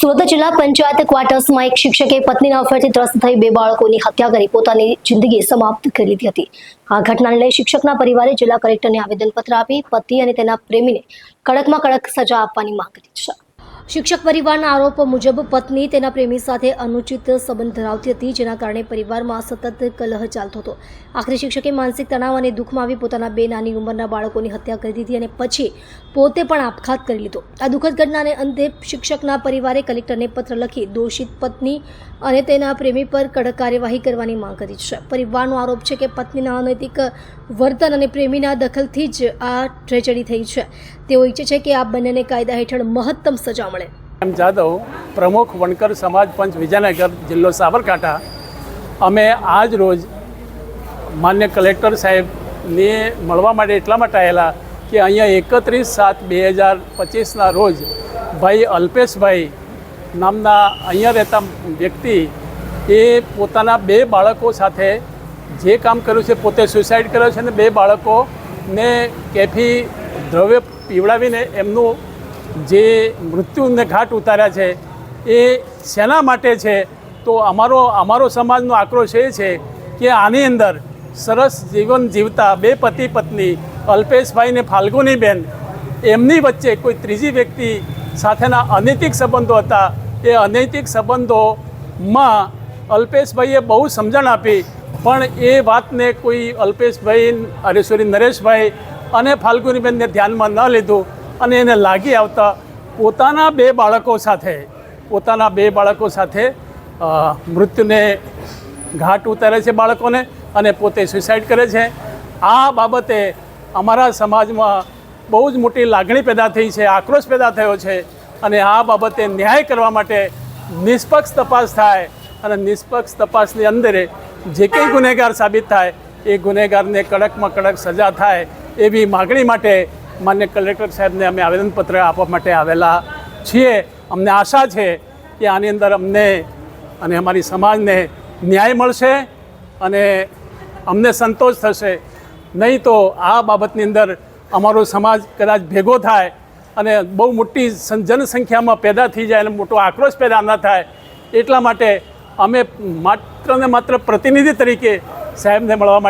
સુરત જિલ્લા પંચાયત ક્વાર્ટર્સમાં એક શિક્ષકે પત્નીના અફેરથી ત્રસ્ત થઈ બે બાળકોની હત્યા કરી પોતાની જિંદગી સમાપ્ત કરી લીધી હતી. આ ઘટનાને લઈ શિક્ષકના પરિવારે જિલ્લા કલેક્ટરને આવેદનપત્ર આપી પતિ અને તેના પ્રેમીને કડકમાં કડક સજા આપવાની માંગ કરી છે. શિક્ષક પરિવારના આરોપ મુજબ પત્ની તેના પ્રેમી સાથે અનુચિત સંબંધ ધરાવતી હતી, જેના કારણે પરિવારમાં સતત કલહ ચાલતો હતો આખરે શિક્ષકે માનસિક તણાવ અને દુઃખમાં આવી પોતાના બે નાની ઉંમરના બાળકોની હત્યા કરી દીધી અને પછી પોતે પણ આપઘાત કરી લીધો. આ દુઃખદ ઘટનાને અંતે શિક્ષકના પરિવારે કલેક્ટરને પત્ર લખી દોષિત પત્ની અને તેના પ્રેમી પર કડક કાર્યવાહી કરવાની માંગ કરી છે. પરિવારનો આરોપ છે કે પત્નીના અનૈતિક વર્તન અને પ્રેમીના દખલથી જ આ ટ્રેજેડી થઈ છે. તેઓ ઈચ્છે છે કે આ બંનેને કાયદા હેઠળ મહત્તમ સજા મળે. એમ જાદવ, પ્રમુખ વણકર સમાજ પંચ વિજયનગર, જિલ્લો સાબરકાંઠા. અમે આજ રોજ માન્ય કલેક્ટર સાહેબને મળવા માટે એટલા માટે આવેલા કે અહીંયા એકત્રીસ સાત બે હજાર પચીસના રોજ ભાઈ અલ્પેશભાઈ નામના અહીંયા રહેતા વ્યક્તિ એ પોતાના બે બાળકો સાથે જે કામ કર્યું છે પોતે સુસાઇડ કર્યો છે અને બે બાળકોને કેફી દ્રવ્ય પીવડાવીને એમનું જે મૃત્યુને ઘાટ ઉતાર્યા છે, એ શેના માટે છે? તો અમારો અમારો સમાજનો આક્રોશ એ છે કે આની અંદર સરસ જીવન જીવતા બે પતિ પત્ની અલ્પેશભાઈ ને ફાલ્ગુનીબેન, એમની વચ્ચે કોઈ ત્રીજી વ્યક્તિ સાથેના અનૈતિક સંબંધો હતા. એ અનૈતિક સંબંધોમાં અલ્પેશભાઈએ બહુ સમજણ આપી, પણ એ વાતને કોઈ અલ્પેશભાઈ સોરી નરેશભાઈ અને ફાલ્ગુનીબેનને ધ્યાનમાં ન લીધું. અને એને લાગી આવતા પોતાના બે બાળકો સાથે, પોતાના બે બાળકો સાથે મૃત્યુને ઘાટ ઉતારે છે બાળકોને અને પોતે સુસાઇડ કરે છે. આ બાબતે અમારા સમાજમાં બહુ જ મોટી લાગણી પેદા થઈ છે, આક્રોશ પેદા થયો છે અને આ બાબતે ન્યાય કરવા માટે નિષ્પક્ષ તપાસ થાય અને નિષ્પક્ષ તપાસની અંદર જે કંઈ ગુનેગાર સાબિત થાય, એ ગુનેગારને કડકમાં કડક સજા થાય એવી માગણી માટે માન્ય કલેક્ટર સાહેબને અમે આવેદનપત્ર આપવા માટે આવેલા છીએ. અમને આશા છે કે આની અંદર અમને અને અમારી સમાજને ન્યાય મળશે અને અમને સંતોષ થશે. નહીં તો આ બાબતની અંદર અમારો સમાજ કદાચ ભેગો થાય અને બહુ મોટી જનસંખ્યામાં પેદા થઈ જાય અને મોટો આક્રોશ પેદા ન થાય એટલા માટે અમે માત્ર ને માત્ર પ્રતિનિધિ તરીકે સાહેબને મળવા માટે